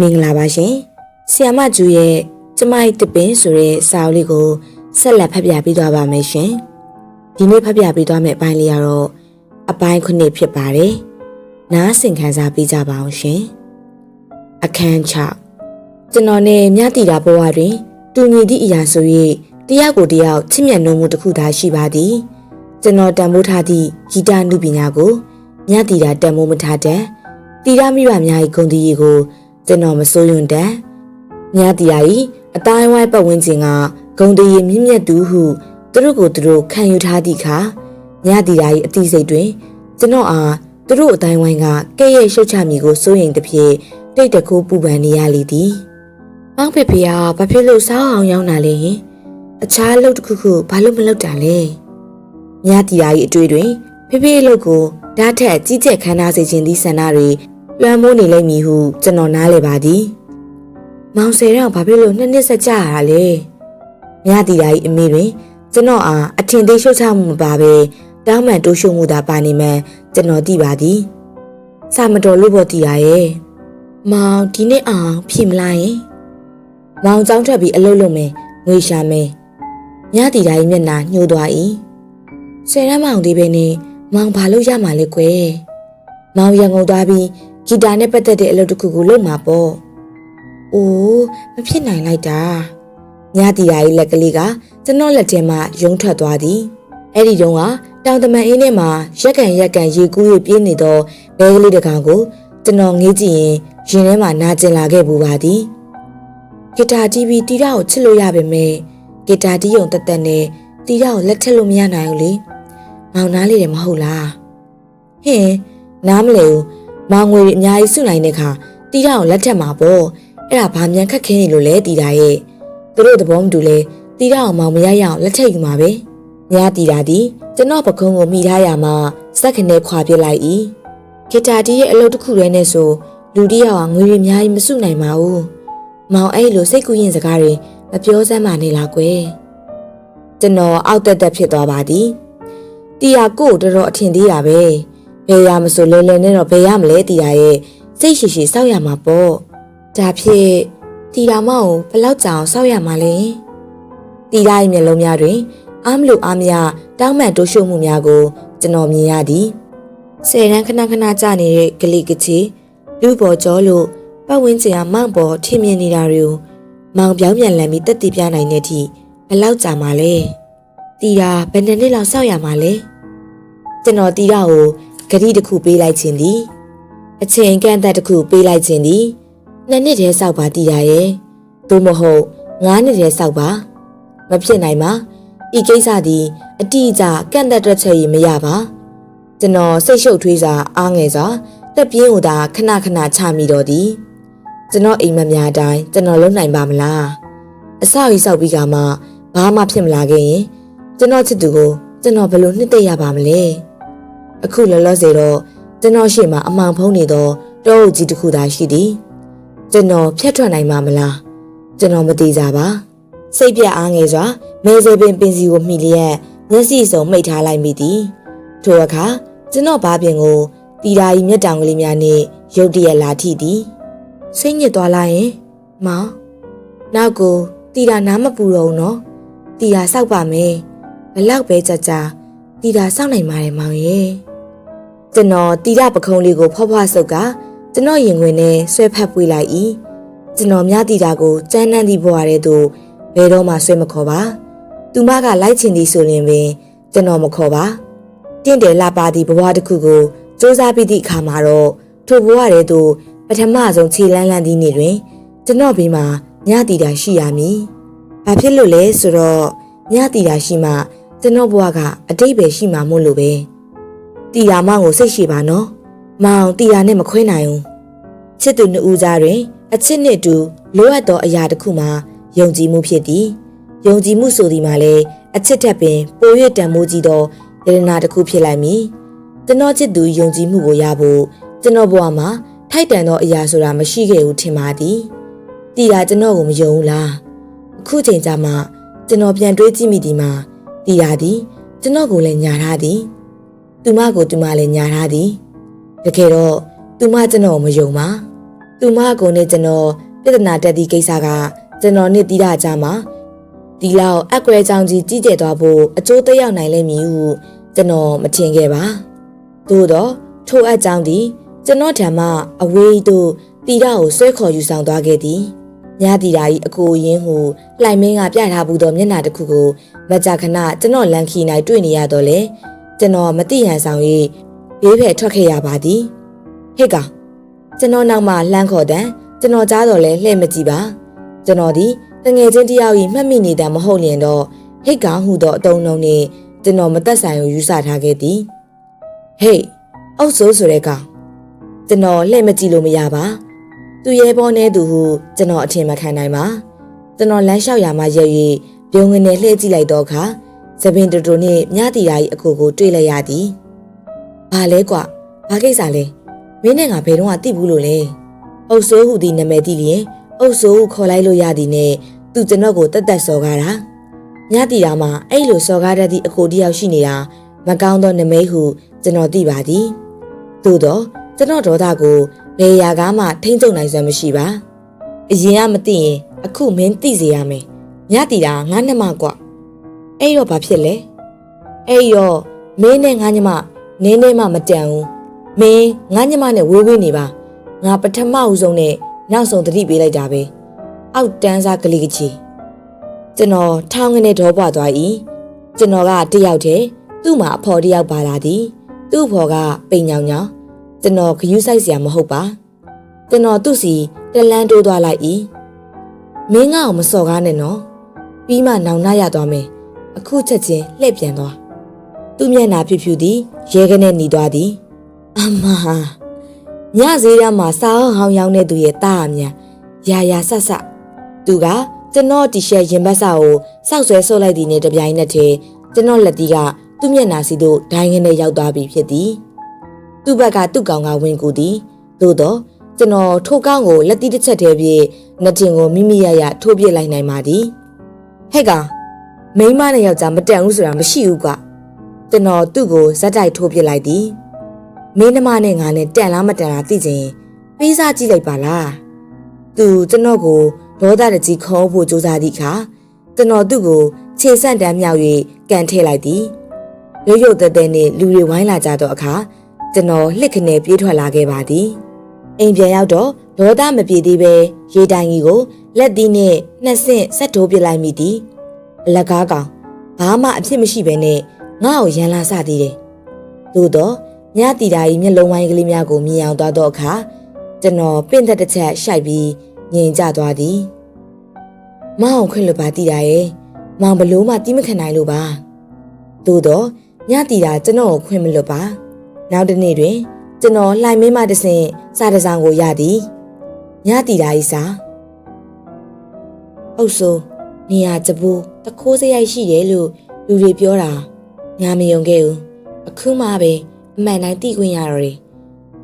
မင်္ဂလာပါရှင်ဆီယမကျူရဲ့ကျမရဲ့တပင်းဆိုတဲ့စာအုပ်လေးကိုဆက်လက်ဖတ်ပြပေးသွားပါမယ်ရှင်ဒီနေ့ဖတ်ပြပေးသွားမယ့်အပိုင်းလေးကတော့အပိုင်းခုနှစ်ဖြစ်ပါတယ်နားဆင်ခံစားပေးကြပါအောင်ရှင်အခန်း6ကျွန်တော်နဲ့မြတီတာဘဝတွင် တူညီသည့်အရာဆို၍တယောက်ကိုတယောက်ချစ်မြတ်နိုးမှုတစ်ခုသာရှိပါသည်ကျွန်တော်တန်ဖိုးထားသည့်ဂီတနုပညာကိုမြတီတာတန်ဖိုးမထားတတ်တီရမိဘများ၏ဂုဏ်တည်ကို ကျွန်တော်မစိုးရွံ့တတ်မြတ်တရားဤအတိုင်းဝိုင်းပတ်ဝန်းကျင်ကဂုံတရီမြင့်မြတ်သူဟုသူတို့ကိုသူတို့ခံယူထားသည့်အခါမြတ်တရားဤအတိစိတ်တွင်ကျွန်တော်အားသူတို့အတိုင်းဝိုင်းကကဲ့ရဲ့ရှုတ်ချမိကိုစိုးရိမ်သည်ဖြင့်တိတ်တကူပူပန်နေရလေသည်။မောင်ဖေဖေကဘာဖြစ်လို့စောင်းအောင်ရောက်လာလဲဟင်။အခြားအလုပ်တစ်ခုခုဘာလို့မလုပ်တာလဲ။မြတ်တရားဤအတွေ့တွင်ဖေဖေအလုပ်ကိုဓာတ်ထက်ကြီးကျယ်ခမ်းနားစေခြင်းသည့်ဆန္ဒတွေ လွှမ်းမိုးနေလိမ့်မည်ဟုကျွန်တော်နားလည်ပါသည်။မောင်ဆယ်တော့ဘာဖြစ်လို့နှစ်နှစ်ဆက်ကြရတာလဲ။မြတီရာ၏အမိတွင် ကျွန်တော်အားအထင်သေးရှုတ်ချမှုမပါဘဲတောင်းမှန်တိုးရှုံမှုသာပါနေမှန်ကျွန်တော်သိပါသည်။စာမတော်လို့ပေါ်တည်ရရဲ့။မောင်ဒီနေ့အောင်ဖြေမလားယင်။မောင်ကြောင်းထွက်ပြီးအလုပ်လုပ်မယ်ငွေရှာမယ်။မြတီရာ၏မျက်နှာညှိုးသွား၏။ဆယ်ရမ်းမောင်ဒီပဲနေမောင်ဘာလို့ရမှာလဲကွယ်။မောင်ရန်ကုန်သွားပြီး ဂီတာနဲ့ပတ်သက်တဲ့အလုပ်တစ်ခုကိုလုပ်မှာပေါ့။အိုးမဖြစ်နိုင်လိုက်တာ။ညတီယာရဲ့လက်ကလေးကကျွန်တော်လက်ထဲမှာယုံထွက်သွားသည်။အဲ့ဒီတုန်းကတောင်တမန်အင်းထဲမှာရက်ကန်ရက်ကန်ရေကူးရပြေးနေသောဘဲကလေးတစ်ကောင်ကိုကျွန်တော်ငေးကြည့်ရင်ရင်ထဲမှာနာကျင်လာခဲ့ပူပါသည်။ဂီတာတီးပြီးတီတာကိုချစ်လို့ရပါမယ်။ဂီတာတီးရုံတက်တက်နဲ့တီတာကိုလက်ထက်လို့မရနိုင်ဘူးလေ။မောင်နားလေးတယ်မဟုတ်လား။ဟင်နားမလဲဘူး။ မောင်ငွေတွေအများကြီးစုနိုင်တဲ့ခါတီတာကိုလက်ထက်မှာပေါ့အဲ့ဒါဘာမြန်ခက်ခဲနေလို့လဲတီတာရဲ့သူတို့သဘောမတူလဲတီတာအောင်မောင်မရရအောင်လက်ထက်ယူမှာပဲညာတီတာဒီကျွန်တော်ပကုံးကိုမိထားရမှာစက်ခနဲ့ခွာပြစ်လိုက်၏ဂီတာတီရဲ့အလုပ်တစ်ခုတည်းနဲ့ဆိုလူတယောက်ကငွေတွေအများကြီးမစုနိုင်ပါဘူးမောင်အဲ့လိုစိတ်ကူးရင်စကားတွေမပြောစမ်းပါနဲ့လားကွယ်ကျွန်တော်အောက်တက်တက်ဖြစ်သွားပါသည်တီယာကိုတော်တော်အထင်သေးတာပဲ ဘယ်ရမဆိုလဲလဲနဲ့တော့ဘယ်ရမလဲတီယာရဲ့စိတ်ရှိရှိစောက်ရမှာပေါ့ဒါဖြစ်တီယာမအောင်ဘယ်လောက်ကြာအောင်စောက်ရမှာလဲတီယာရဲ့မျက်လုံးများတွင်အားမလို့အားမရတောင်းမှန်တိုးရှုံမှုများကို ကျွန်တော်မြင်ရသည်ဆယ်ရန်ခဏခဏကြာနေတဲ့ဂလိကချီလူပေါ်ကျော်လို့ပတ်ဝန်းကျင်ကမောင်ပေါ်ထင်မြင်နေတာတွေကိုမောင်ပြောင်းပြန်လည်ပြီးတက်တည်ပြနိုင်တဲ့အထိဘယ်လောက်ကြာမှာလဲတီယာဘယ်နှစ်နှစ်လောက်စောက်ရမှာလဲကျွန်တော်တီယာကို ဂတိတစ်ခုပေးလိုက်ခြင်းသည်အချိန်ကန့်သက်တစ်ခုပေးလိုက်ခြင်းသည်နှစ်နှစ်တည်းစောက်ပါတည်ရရဲ့သို့မဟုတ်ငါးနှစ်တည်းစောက်ပါမဖြစ်နိုင်ပါဤကိစ္စသည်အတိအကျကန့်သက်တွက်ချက်ရမရပါကျွန်တော်စိတ်ရှုပ်ထွေးစွာအားငယ်စွာတက်ပြင်းကိုသာခဏခဏချမိတော့သည်ကျွန်တော်အိမ်မများတိုင်းကျွန်တော်လုံနိုင်ပါမလားအဆောက်အဦဆောက်ပြီးကမှဘာမှဖြစ်မလာခဲ့ရင်ကျွန်တော်ချစ်သူကိုကျွန်တော်ဘယ်လိုနှစ်သိရပါမလဲ အခုလောလောဆယ်တော့ကျွန်တော်ရှေ့မှာအမှန်ဖုံးနေသောတောအုပ်ကြီးတစ်ခုသာရှိသည်ကျွန်တော်ဖြတ်ထွက်နိုင်မှာမလားကျွန်တော်မသိကြပါစိတ်ပြအားငယ်စွာမဲစေပင်ပင်စီကိုမှီလျက်မျက်စိစုံမှိတ်ထားလိုက်မိသည်ထိုအခါကျွန်တော်ဘားပြင်ကိုတီတာကြီးမျက်တောင်ကလေးများနဲ့ရုတ်တရက်လာထိသည်စိတ်ညစ်သွားလိုက်ရင်မောင်နောက်ကိုတီတာနားမပူတော့ဘူးနော်တီတာစောက်ပါမယ်ဘလောက်ပဲကြကြတီတာစောက်နိုင်ပါတယ်မောင်ရဲ့ ကျွန်တော်တီရပခုံးလေးကိုဖွားဖွားဆုပ်ကကျွန်တော်ရင်ခွင်နဲ့ဆွဲဖက်ပွေးလိုက်၏ကျွန်တော်မြတီတာကိုစမ်းနှန်းသည့်ဘဝထဲသို့ဘယ်တော့မှဆွဲမခေါ်ပါသူမကလိုက်ချင်သည်ဆိုရင်ပင်ကျွန်တော်မခေါ်ပါတင့်တယ်လာပါသည့်ဘဝတစ်ခုကိုစူးစမ်းပြီးသည့်အခါမှာတော့ထိုဘဝထဲသို့ပထမဆုံးခြေလန်းလန်းသည့်နေ့တွင်ကျွန်တော်ဘေးမှာညတီတာရှိရမည်ဘာဖြစ်လို့လဲဆိုတော့ညတီတာရှိမှကျွန်တော်ဘဝကအတိတ်ပဲရှိမှာမို့လို့ပဲ တီယာမောင်ကိုစိတ်ရှိပါနော်။မောင်တီယာနဲ့မခွဲနိုင်ဘူး။ချစ်သူနှစ်ဦးကြားတွင် အချစ်နှစ်တူလိုအပ်သောအရာတစ်ခုမှာယုံကြည်မှုဖြစ်သည်။ယုံကြည်မှုဆိုသည်မှာလည်းအချစ်ထက်ပင်ပို၍တန်မိုးကြီးသောယရနာတစ်ခုဖြစ်လိုက်မည်။ကျွန်တော်ချစ်သူယုံကြည်မှုကိုရဖို့ကျွန်တော်ဘဝမှာထိုက်တန်သောအရာဆိုတာမရှိခဲ့ဘူးထင်ပါသည်။တီယာကျွန်တော်ကိုမယုံဘူးလား။အခုချိန်ကျမှကျွန်တော်ပြန်တွေးကြည့်မိဒီမှာတီယာသည်ကျွန်တော်ကိုလည်းညာထားသည်။ သူမကိုသူမလည်းညာထားသည်တကယ်တော့သူမကျွန်တော်မယုံပါသူမကုံနဲ့ကျွန်တော်ပြဿနာတက်သည့်ကိစ္စကကျွန်တော်နဲ့တီးတာကြမှာဒီလောက်အကွဲကြောင်ကြီးကြီးကျယ်သွားဖို့အကျိုးသက်ရောက်နိုင်လိမ့်မည်ဟုကျွန်တော်မထင်ခဲ့ပါသို့တော့ထိုအကြောင်းသည်ကျွန်တော်ထံမှအဝေးသို့တီတာကိုဆွဲခေါ်ယူဆောင်သွားခဲ့သည်ညတီတာ၏အကိုရင်းဟုလှိုင်မင်းကပြထားဘူးသောမျက်နှာတစ်ခုကိုမကြာခဏကျွန်တော်လန်ခီ၌တွေ့နေရတော့လေ ကျွန်တော်မတိရန်ဆောင်၍ဘေးဖယ်ထွက်ခဲ့ရပါသည်ဟဲ့ကောင်ကျွန်တော်နောက်မှလှမ်းခေါ်တဲ့ကျွန်တော်ကြားတော့လဲလှည့်မကြည့်ပါကျွန်တော်ဒီတငယ်ချင်းတယောက်ကြီးမှတ်မိနေတာမဟုတ်လျင်တော့ဟိတ်ကောင်ဟုသောအတုံးလုံးနဲ့ကျွန်တော်မသက်ဆိုင်ကိုယူဆထားခဲ့သည်ဟေးအုပ်ဆိုးဆိုတဲ့ကောင်ကျွန်တော်လှည့်မကြည့်လို့မရပါသူရဲဘောနဲ့သူဟုကျွန်တော်အထင်မခံနိုင်ပါကျွန်တော်လမ်းလျှောက်ရမှရက်၍ပြုံးငနဲ့လှည့်ကြည့်လိုက်တော့ခါ သပင်တူတူနဲ့မြတီရာကြီးအကိုကိုတွေ့လိုက်ရသည်ဘာလဲကွာဘာကိစ္စလဲမင်းနဲ့ငါဘယ်တော့မှတိဘူးလို့လဲအုပ်ဆိုးဟူသည်နာမည်တည်လျင်အုပ်ဆိုးဟုခေါ်လိုက်လို့ရသည်နဲ့သူကျွန်တော်ကိုတက်တက်စော်ကားတာမြတီရာမှာအဲ့လိုစော်ကားတတ်သည့်အကိုတယောက်ရှိနေတာမကောင်းသောနမိတ်ဟုကျွန်တော်သိပါသည်သို့တော့ကျွန်တော်ဒေါသကိုဘယ်ရာကားမှထိမ့်ကျုံနိုင်စွမ်းမရှိပါအရင်ကမသိရင်အခုမင်းသိစေရမယ်မြတီရာငါနှမကွ အဲ့တော့ဘာဖြစ်လဲအဲ့ရောမင်းနဲ့ငါညမနင်းနေမှမတန်ဘူးမင်းငါညမနဲ့ဝေးဝေးနေပါငါပထမဦးဆုံးနဲ့နောက်ဆုံးသတိပေးလိုက်တာပဲအောက်တန်းစားကလေးကချီကျွန်တော်ထောင်းငနဲ့ဒေါပွားသွား၏ကျွန်တော်ကတယောက်တည်းသူ့မှာအဖော်တယောက်ပါလာသည်သူ့အဖော်ကပိန်ညောင်ညောင်ကျွန်တော်ဂယုဆိုင်စရာမဟုတ်ပါကျွန်တော်သူ့စီတလန်းတိုးသွားလိုက်၏မင်းငါ့ကိုမစော်ကားနဲ့နော်ပြီးမှနောင်နာရသွားမယ် အခုချက်ချင်းလှည့်ပြန်သွားသူ့မျက်နှာဖြူဖြူသည်ရဲကနေหนีသွားသည်အမဟာညစည်းရမှာစားဟောင်းရောင်းတဲ့သူရဲ့တာအမြန်ရာရာဆဆသူကကျွန်တော်တီရှပ်ရင်ဘတ်စာကိုစောက်ဆွဲဆုပ်လိုက်သည်နဲ့တပြိုင်နက်တည်းကျွန်တော်လက်တီးကသူ့မျက်နှာစီသို့ဒိုင်းကနေရောက်သွားပြီဖြစ်သည်သူ့ဘက်ကသူ့ကောင်ကဝင်ကူသည်သို့တော့ကျွန်တော်ထိုကောင်းကိုလက်တီးတစ်ချက်တည်းဖြင့်နှတင်ကိုမိမိရရထိုးပြစ်လိုက်နိုင်ပါသည်ဟဲ့ကောင် မိန်းမနဲ့ယောက်ျားမတန်ဘူးဆိုတာမရှိဘူးကွာကျွန်တော်သူ့ကိုဇက်တိုက်ထိုးပြစ်လိုက်သည်မင်းနှမနဲ့ငါနဲ့တန်လားမတန်လားသိချင်ပေးစားကြည့်လိုက်ပါလားသူကျွန်တော်ကိုဒေါသတကြီးခေါ်ဖို့ကြိုးစားသည့်အခါကျွန်တော်သူ့ကိုခြေဆန့်တန်းမြောက်၍ကန်ထည့်လိုက်သည်ရုပ်ရုပ်တဲတဲနဲ့လူတွေဝိုင်းလာကြတော့အခါကျွန်တော်လှစ်ခနဲ့ပြေးထွက်လာခဲ့ပါသည်အိမ်ပြန်ရောက်တော့ဒေါသမပြေသေးပဲရေတိုင်ကြီးကိုလက်သီးနဲ့နှစ်ဆင့်ဆက်ထိုးပစ်လိုက်မိသည် အလကားကောင်ဘာမှအဖြစ်မရှိဘဲနဲ့ငါ့ကိုရန်လာစသေးတယ်သို့တော့ညတီတာကြီးမျက်လုံးဝိုင်းကလေးများကိုမြင်အောင်သွားတော့အခါကျွန်တော်ပင့်သက်တစ်ချက်ရှိုက်ပြီးငြိမ်ကျသွားသည်မအောင်ခွင့်လို့ပါတီတာရဲ့မောင်ဘလို့မှတီးမခံနိုင်လို့ပါသို့တော့ညတီတာကျွန်တော်ကိုခွင့်မလွတ်ပါနောက်တစ်နေ့တွင်ကျွန်တော်လှိုင်မင်းမတဆင်စာတစောင်ကိုရသည်ညတီတာဤစာအုပ်ဆို နေရာကြပူတခိုးစရိုက်ရှိတယ်လို့လူတွေပြောတာငါမယုံခဲ့ဘူးအခုမှပဲအမှန်တိုင်းသိခွင့်ရတော့တယ်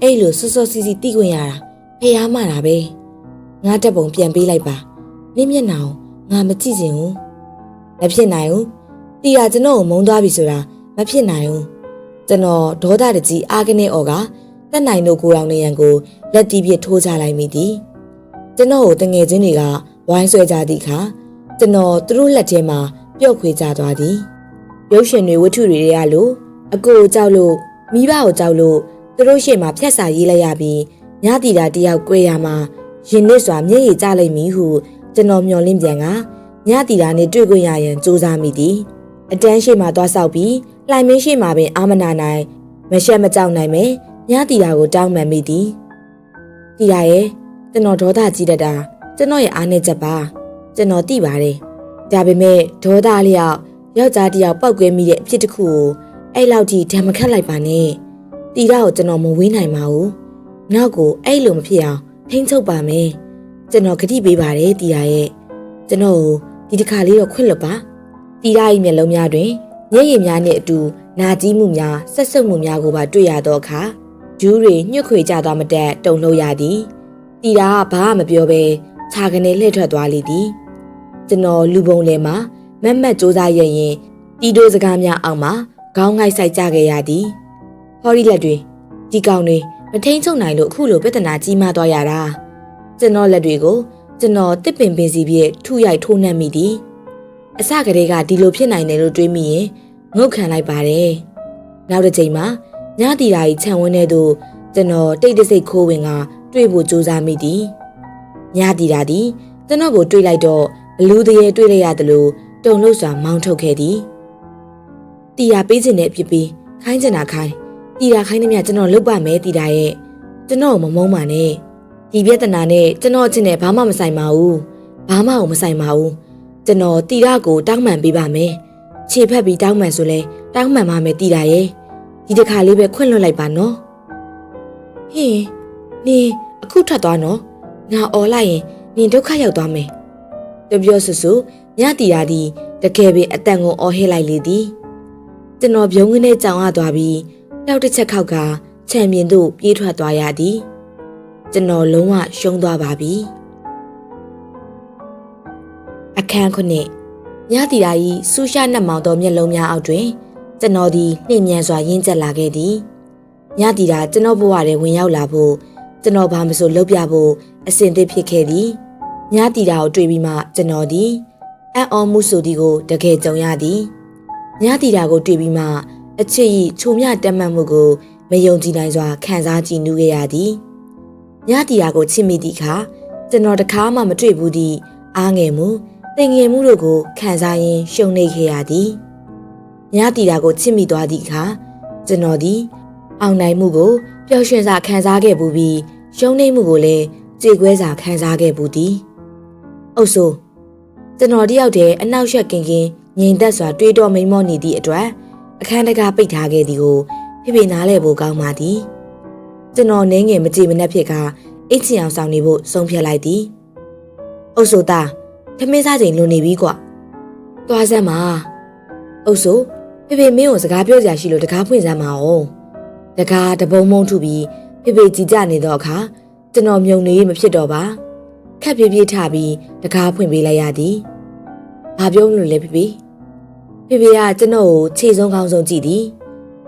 အဲ့လိုစောစောစီစီသိခွင့်ရတာဖះမှတာပဲငါတက်ပုံပြန်ပေးလိုက်ပါနင်းမျက်နှာကိုငါမကြည့်ချင်ဘူးမဖြစ်နိုင်ဘူးတီးရကျွန်တော်ကိုမုန်းသွားပြီဆိုတာမဖြစ်နိုင်ဘူးကျွန်တော်ဒေါသတကြီးအားကနေအော်ကတက်နိုင်တို့ကိုရောင်နေရန်ကိုလက်တီးပြထိုးချလိုက်မိသည်ကျွန်တော်ကိုတငယ်ချင်းတွေကဝိုင်းဆွဲကြသည့်အခါ ကျွန်တော်သူတို့လက်ထဲမှာပျော့ခွေကြသွားသည်ရုပ်ရှင်တွေဝတ္ထုတွေတွေကလို့အကိုကိုကြောက်လို့မိဘကိုကြောက်လို့သူတို့ရှေ့မှာဖြတ်စာရေးလိုက်ရပြီးညတီတာတယောက်꿰ရမှာရင်နစ်စွာမျက်ရည်ကျလိုက်မည်ဟုကျွန်တော်မျှော်လင့်ပြန်ကညတီတာနဲ့တွေ့ခွင့်ရရန်စူးစမ်းမိသည်အတန်းရှိမှသွားဆောက်ပြီးလှိုင်မင်းရှိမှပင်အာမနာနိုင်မရှက်မကြောက်နိုင်မယ်ညတီတာကိုတောင်းပန်မိသည်တီတာရဲ့ကျွန်တော်ဒေါသကြီးတတ်တာကျွန်တော်ရဲ့အားနဲ့ချက်ပါ ကျွန်တော်သိပါတယ်ဒါပေမဲ့ဒေါသလျောက်ယောက်ျားတယောက်ပောက်ကွဲမိတဲ့အဖြစ်တစ်ခုကိုအဲ့လောက်ထိဓာမခတ်လိုက်ပါနဲ့တီတာကိုကျွန်တော်မဝေးနိုင်ပါဘူးနောက်ကိုအဲ့လိုမဖြစ်အောင်ထိန်းချုပ်ပါမယ်ကျွန်တော်ဂတိပေးပါတယ်တီတာရဲ့ကျွန်တော်ကိုဒီတစ်ခါလေးတော့ခွင့်လွတ်ပါတီတာရဲ့မျက်လုံးများတွင်မျက်ရည်များနဲ့အတူနာကြီးမှုများဆက်ဆုပ်မှုများကိုပါတွေ့ရတော့အခါဂျူးတွေညှွတ်ခွေကြသွားမတက်တုံလို့ရသည်တီတာကဘာမှမပြောဘဲခြာကနေလှည့်ထွက်သွားလေသည် ကျွန်တော်လူပုံလဲမှာမက်မက်စူးစားရရင်တီတိုစကားများအောင်မှာခေါင်းငိုက်ဆိုင်ကြခဲ့ရသည်ဟော်ရီလက်တွေဒီကောင်တွေမထိန်ချုပ်နိုင်လို့အခုလိုပြဿနာကြီးမားသွားရတာကျွန်တော်လက်တွေကိုကျွန်တော်တစ်ပင်ပင်စီပြည့်ထုရိုက်ထိုးနှက်မိသည်အစကတည်းကဒီလိုဖြစ်နိုင်တယ်လို့တွေးမိရင်ငုတ်ခံလိုက်ပါတယ်နောက်တစ်ချိန်မှာညတီတာကြီးခြံဝင်းထဲသို့ကျွန်တော်တိတ်တဆိတ်ခိုးဝင်က တွေ့ဖို့ကြိုးစားမိသည်ညတီတာသည်ကျွန်တော်ကိုတွေ့လိုက်တော့ အလူတရေတွေ့လိုက်ရတယ်လို့တုံလို့စွာမောင်းထုတ်ခဲ့သည်တီတာပေးခြင်းနဲ့ဖြစ်ပြီးခိုင်းချင်တာခိုင်းတီတာခိုင်းနေမြကျွန်တော်လုတ်ပါမယ်တီတာရဲ့ကျွန်တော်မမုန်းပါနဲ့ဒီပြဿနာနဲ့ကျွန်တော်အချင်းနဲ့ဘာမှမဆိုင်ပါဘူးဘာမှမဆိုင်ပါဘူးကျွန်တော်တီတာကိုတောင်းပန်ပေးပါမယ်ခြေဖက်ပြီးတောင်းပန်ဆိုလဲတောင်းပန်ပါမယ်တီတာရဲ့ဒီတစ်ခါလေးပဲခွင့်လွှတ်လိုက်ပါနော်ဟင်းနင်အခုထွက်သွားနော်ငါអော်လိုက်ရင်နင်ဒုက္ခရောက်သွားမယ် တပြောဆူဆူညတီတာဒီတကယ်ပင်အတန်ကိုអော်ဟစ်လိုက်လေသည်ကျွန်တော်ပြုံးကနေကြောင်ရသွားပြီးတောက်တစ်ချက်ခောက်ကခြံမြင်သို့ပြေးထွက်သွားရသည်ကျွန်တော်လုံးဝရှုံးသွားပါပြီအခန်းခုနှစ်ညတီတာဤဆူရှာနှက်မောင်သောမျက်လုံးများအောက်တွင်ကျွန်တော်သည်နှိမ်မြန်စွာရင်းကျက်လာခဲ့သည်ညတီတာကျွန်တော်ဘဝထဲဝင်ရောက်လာဖို့ကျွန်တော်ဘာမဆိုလုပ်ပြဖို့အစဉ်သစ်ဖြစ်ခဲ့သည် ညတီတာကိုတွေ့ပြီးမှကျွန်တော်သည်အံ့ဩမှုဆိုသည်ကိုတကယ်ကြုံရသည်ညတီတာကိုတွေ့ပြီးမှအချစ်ဤချုံမြတက်မှတ်မှုကိုမယုံကြည်နိုင်စွာခံစားကြည့်နူးခဲ့ရသည်ညတီတာကိုချစ်မိသည့်အခါကျွန်တော်တခါမှမတွေ့ဘူးသည့်အားငယ်မှုတင်ငယ်မှုတို့ကိုခံစားရင်းရှုံနေခဲ့ရသည်ညတီတာကိုချစ်မိသွားသည့်အခါကျွန်တော်သည်အောင်နိုင်မှုကိုပျော်ရွှင်စွာခံစားခဲ့ပူပြီးရှုံးနေမှုကိုလည်းကြေကွဲစွာခံစားခဲ့ပူသည် အုပ်ဆိုကျွန်တော်တယောက်တည်းအနောက်ရှက်ကင်ကင်ငြိမ်သက်စွာတွေးတောမိန်မောနေသည့်အတွက်အခန်းတကားပိတ်ထားခဲ့သည်ကိုဖိဖိနားလဲဖို့ကောင်းပါသည်ကျွန်တော်နင်းငယ်မကြည်မနှက်ဖြစ်ကအိတ်ချင်အောင်ဆောင်နေဖို့ဆုံးဖြတ်လိုက်သည်အုပ်ဆိုသားထမင်းစားချိန်လွန်နေပြီကွာသွားစမ်းပါအုပ်ဆိုဖေဖေမင်းကိုစကားပြောစရာရှိလို့တကားဖွင့်စမ်းပါအောင်တကားတပုံမုံထုပြီးဖေဖေကြည်ကြနေတော့အခါကျွန်တော်မြုံနေမဖြစ်တော့ပါ ခက်ပြေးပြေးထပြီးတကားဖွင့်ပေးလိုက်ရသည်ဘာပြောလို့လဲဖေဖေဖေဖေကကျွန်တော်ကိုခြေဆုံးကောင်းဆုံးကြည့်သည်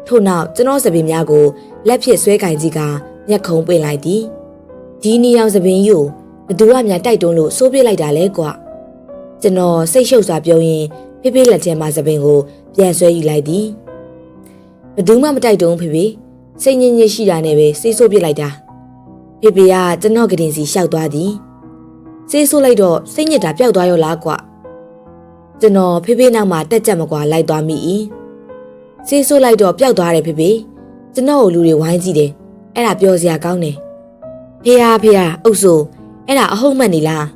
ထို့နောက်ကျွန်တော်စပင်များကိုလက်ဖြစ်ဆွဲကင်ကြီးကမျက်ခုံးပွင့်လိုက်သည်ဒီနီယောင်စပင်ယူဘသူကများတိုက်တွန်းလို့စိုးပြစ်လိုက်တာလဲကွာကျွန်တော်စိတ်ရှုပ်စွာပြောရင်းဖေဖေလက်ထဲမှာစပင်ကိုပြန်ဆွဲယူလိုက်သည်ဘသူမှမတိုက်တွန်းဖေဖေစိတ်ညစ်ညစ်ရှိတာနဲ့ပဲစိတ်ဆိုးပြစ်လိုက်တာဖေဖေကကျွန်တော်ကတင်စီလျှောက်သွားသည် စိတ်ဆိုးလိုက်တော့စိတ်ညစ်တာပျောက်သွားရောလားကွာကျွန်တော်ဖေဖေနောက်မှာတက်ကြက်မကွာလိုက်သွားမိ၏စိတ်ဆိုးလိုက်တော့ပျောက်သွားတယ်ဖေဖေကျွန်တော်ကိုလူတွေဝိုင်းကြည့်တယ်အဲ့ဒါပြောစရာကောင်းတယ်ဖေဟာဖေဟာအုပ်ဆိုအဲ့ဒါအဟုတ်မှန်နေလား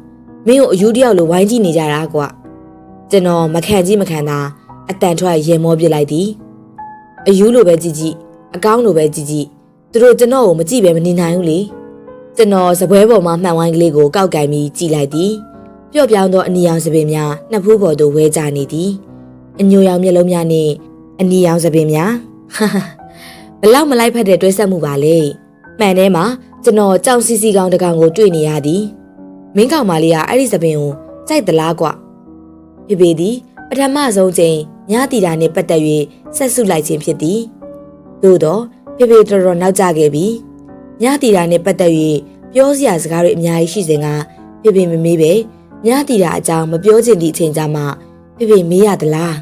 မင်းကိုအယူတယောက်လိုဝိုင်းကြည့်နေကြတာကွာကျွန်တော်မခံကြည့်မခံတာအတန်ထွက်ရေမောပြစ်လိုက်သည်အယူလိုပဲကြည့်ကြည့်အကောင်းလိုပဲကြည့်ကြည့်သူတို့ကျွန်တော်ကိုမကြည့်ပဲမနေနိုင်ဘူးလေ ကျွန်တော်စပွဲပေါ်မှာမှန်ဝိုင်းကလေးကိုကောက်ကင်ပြီးကြည့်လိုက်သည်ပျော့ပြောင်းသောအနီရောင်စပင်များနှစ်ဖူးပေါ်သို့ဝဲကြနေသည်အညိုရောင်မျက်လုံးများနှင့်အနီရောင်စပင်များဟာဟာဘလောက်မလိုက်ဖက်တဲ့တွဲဆက်မှုပါလေမှန်ထဲမှာကျွန်တော်ကြောင်စီစီကောင်တကောင်ကိုတွေ့နေရသည်မင်းကောင်မလေးကအဲ့ဒီစပင်ကိုကြိုက်သလားကွဖေဖေသည်ပထမဆုံးချိန်ညတီတာနှင့်ပတ်သက်၍ဆက်စုလိုက်ခြင်းဖြစ်သည်သို့တော့ဖေဖေတော်တော်နောက်ကျခဲ့ပြီ ညတီတာနှင့်ပတ်သက်၍ပြောစရာစကားတွေအများကြီးရှိစဉ်ကဖေဖေမမေးပဲညတီတာအကြောင်းမပြောချင်သည့်အချိန်ကြမှာဖေဖေမေးရသလား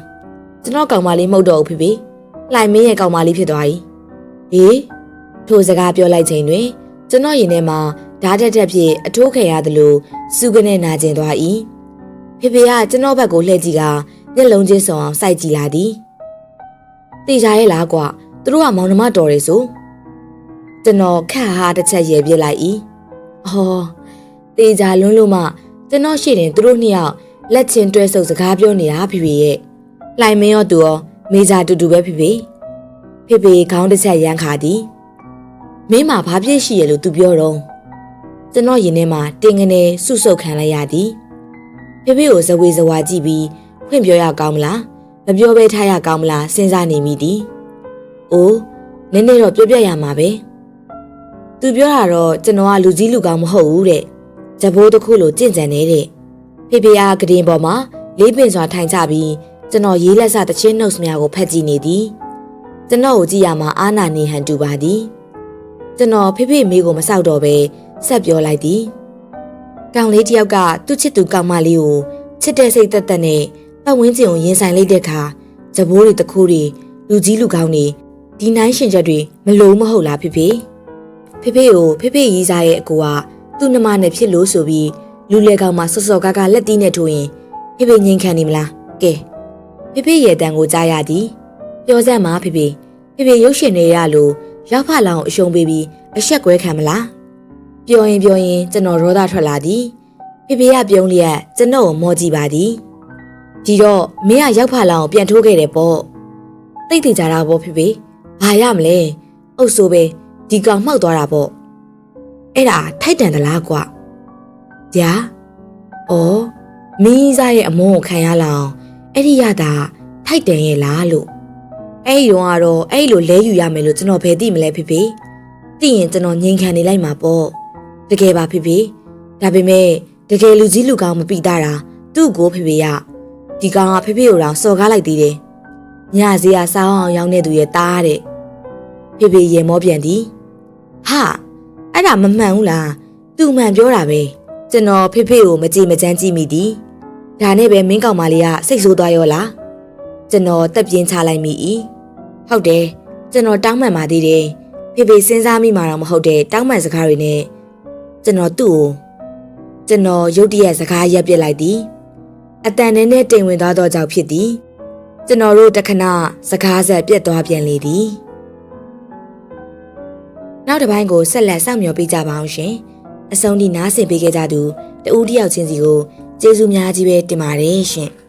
ကျွန်တော်ကောင်မလေးမဟုတ်တော့ဘူးဖေဖေလှိုင်မင်းရဲ့ကောင်မလေးဖြစ်သွားပြီဟေးထိုစကားပြောလိုက်ချိန်တွင် ကျွန်တော်ရင်ထဲမှာဓာတ်တက်တက်ဖြင့်အထိုးခံရသလိုစူးကနေနာကျင်သွား၏ဖေဖေကကျွန်တော်ဘက်ကိုလှည့်ကြည့်ကမျက်လုံးချင်းစုံအောင်စိုက်ကြည့်လာသည်တေချာရဲ့လားကွာသူတို့ကမောင်နှမတော်တယ်ဆို ကျွန်တော်ခက်ဟာတစ်ချက်ရေပြစ်လိုက်၏ဟောတေချာလွန်းလို့မှကျွန်တော်ရှိရင်သူတို့နှစ်ယောက်လက်ချင်းတွဲဆုပ်စကားပြောနေတာဖေဖေရဲ့လှိုင်မင်းရောသူရောမေဂျာတူတူပဲဖေဖေဖေဖေခေါင်းတစ်ချက်ရမ်းခါသည်မင်းမှာဘာဖြစ်ရှိရလို့သူပြောတော့ကျွန်တော်ရင်ထဲမှာတင်ငနေဆုဆုပ်ခံလိုက်ရသည်ဖေဖေကိုဇဝေဇဝါကြည့်ပြီးဖွင့်ပြောရကောင်းမလားမပြောဘဲထားရကောင်းမလားစဉ်းစားနေမိသည်အိုးနည်းနည်းတော့ပြောပြရမှာပဲ သူပြောတာတော့ကျွန်တော်ကလူကြီးလူကောင်းမဟုတ်ဘူးတဲ့ဂျဘိုးတစ်ခုလိုကြင့်ကြံနေတဲ့ဖေဖေအားကတင်ပေါ်မှာလေးပင်စွာထိုင်ချပြီးကျွန်တော်ရေးလက်စတချင်းနှုတ်စများကိုဖတ်ကြည့်နေသည်ကျွန်တော်ကိုကြည့်ရမှာအာနာနေဟန်တူပါသည်ကျွန်တော်ဖေဖေမေးကိုမဆောက်တော့ပဲဆက်ပြောလိုက်သည်ကောင်လေးတစ်ယောက်ကသူ့ချစ်သူကောင်မလေးကိုချစ်တဲ့စိတ်သက်သက်နဲ့ပတ်ဝန်းကျင်ကိုရင်ဆိုင်လိုက်တဲ့အခါဇဘိုးတွေတခိုးတွေလူကြီးလူကောင်းတွေဒီနိုင်ရှင်ချက်တွေမလို့မဟုတ်လားဖေဖေ ဖေဖေကိုဖေဖေရီးစားရဲ့အကူကသူ့နှမနဲ့ဖြစ်လို့ဆိုပြီးလူလေကောင်မှစောစောကားကားလက်တီးနဲ့ထိုးရင်ဖေဖေငြိမ်ခံနေမလားကဲဖေဖေရဲ့တန်ကိုကြားရသည်ပြောစမ်းပါဖေဖေဖေဖေရုပ်ရှင်တွေရလို့ရောက်ဖလောင်အရှုံးပေးပြီးအဆက်ကွဲခံမလားပြောရင်ပြောရင်ကျွန်တော်ရောသားထွက်လာသည်ဖေဖေကပြုံးလျက်ကျွန်တော်ကိုမောကြည့်ပါသည်ဒီတော့မင်းကရောက်ဖလောင်ကိုပြန်ထိုးခဲ့တယ်ပေါ့တိတ်တည်ကြတာပေါ့ဖေဖေဘာရမလဲအုပ်ဆိုပဲ ဒီကောင်မှောက်သွားတာပေါ့အဲ့ဒါထိုက်တန်သလားကွာကြာ။အော်မင်းစားရဲ့အမုန်းကိုခံရလောင်အဲ့ဒီရတာထိုက်တန်ရဲ့လားလို့အဲ့ဒီတော့ကတော့အဲ့ဒီလိုလဲယူရမယ်လို့ကျွန်တော်ဘယ်သိမလဲဖေဖေ။သိရင်ကျွန်တော်ငြိမ်ခံနေလိုက်မှာပေါ့။တကယ်ပါဖေဖေ။ဒါပေမဲ့တကယ်လူကြီးလူကောင်းမပိတာတာသူ့ကိုဖေဖေရဒီကောင်ကဖေဖေကိုတော့စော်ကားလိုက်သေးတယ်။ညစီကစားအောင်ရောင်းနေသူရဲ့တားတဲ့။ဖေဖေရေမောပြန်သည်။ ဟာအဲ့ဒါမမှန်ဘူးလား။သူ့မှန်ပြောတာပဲ။ကျွန်တော်ဖေဖေကိုမကြည့်မချမ်းကြည့်မိသည်ဒါနဲ့ပဲမင်းကောင်မလေးကစိတ်ဆိုးသွားရောလားကျွန်တော်တက်ပြင်းချလိုက်မိ၏ဟုတ်တယ်ကျွန်တော်တောင်းပန်ပါသေးတယ်ဖေဖေစဉ်းစားမိမှာတော့မဟုတ်တဲ့တောင်းပန်စကားတွေနဲ့ကျွန်တော်သူ့ကိုကျွန်တော်ရုတ်တရက်စကားရက်ပစ်လိုက်သည်အတန်နဲ့နဲ့တိမ်ဝင်သွားသောကြောင့်ဖြစ်သည်ကျွန်တော်တို့တခဏစကားဆက်ပြတ်သွားပြန်လေသည် နောက်တစ်ပိုင်းကိုဆက်လက်စောင့်မျှော်ပေးကြပါအောင်ရှင်အဆုံးထိနားဆင်ပေးခဲ့ကြသူတဦးတယောက်ချင်းစီကိုကျေးဇူးများကြီးပဲတင်ပါတယ်ရှင်။